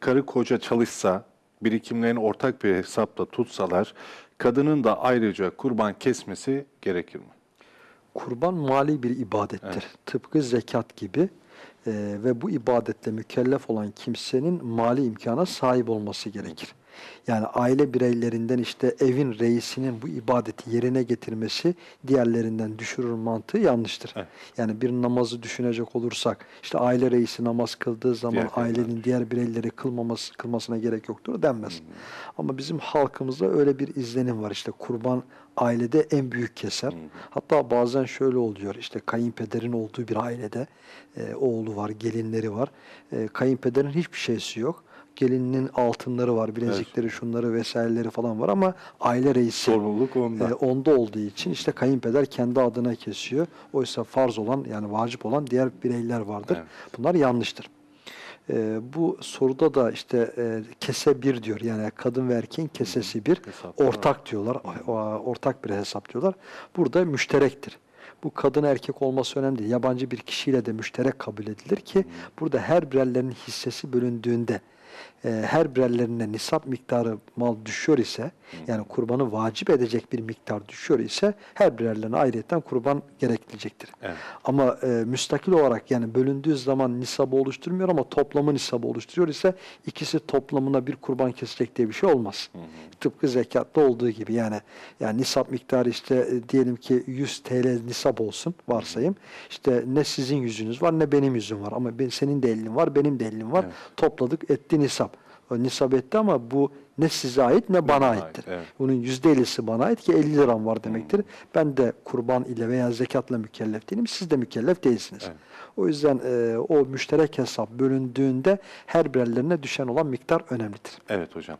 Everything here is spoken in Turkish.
Karı koca çalışsa, birikimlerini ortak bir hesapla tutsalar, kadının da ayrıca kurban kesmesi gerekir mi? Kurban mali bir ibadettir. Evet. Tıpkı zekat gibi Ee, ve bu ibadetle mükellef olan kimsenin mali imkana sahip olması gerekir. Yani aile bireylerinden işte evin reisinin bu ibadeti yerine getirmesi diğerlerinden düşürür mantığı yanlıştır. Evet. Yani bir namazı düşünecek olursak işte aile reisi namaz kıldığı zaman Diğer ailenin diğer bireyleri kılmaması kılmasına gerek yoktur denmez. Ama bizim halkımızda öyle bir izlenim var. İşte kurban ailede en büyük keser. Hatta bazen şöyle oluyor. İşte kayınpederin olduğu bir ailede e, oğlu var, gelinleri var. E, kayınpederin hiçbir şeysi yok. Gelinin altınları var, bilezikleri, şunları vesaireleri falan var ama aile reisi Sorumluluk onda. e, onda olduğu için işte kayınpeder kendi adına kesiyor. Oysa farz olan yani vacip olan diğer bireyler vardır. Evet. Bunlar yanlıştır. E, bu soruda da işte e, kese bir diyor. Yani kadın ve erkeğin kesesi bir. Var. Ortak diyorlar. O- Ortak bir hesap diyorlar. Burada müşterektir. Bu kadın erkek olması önemli değil. Yabancı bir kişiyle de müşterek kabul edilir ki burada her birerlerinin hissesi bölündüğünde e, her birerlerine nisap miktarı mal düşüyor ise yani kurbanı vacip edecek bir miktar düşüyor ise her birerlerine ayrıyetten kurban gerekilecektir. Evet. Ama e, müstakil olarak yani bölündüğü zaman nisabı oluşturmuyor ama toplamı nisabı oluşturuyor ise ikisi toplamına bir kurban kesecek diye bir şey olmaz. Tıpkı zekatta olduğu gibi yani yani nisap miktarı işte e, diyelim ki 100 TL nisap olsun varsayım. İşte ne sizin yüzünüz var ne benim yüzüm var ama ben, senin de elin var benim de elim var. Evet. Topladık etti nisap. Nisap etti ama bu ne size ait ne bana ait, aittir. evet. Bunun yüzde ellisi bana ait ki 50 liram var demektir. Ben de kurban ile veya zekatla mükellef değilim. Siz de mükellef değilsiniz. Evet. O yüzden e, o müşterek hesap bölündüğünde her birerlerine düşen olan miktar önemlidir. Evet hocam.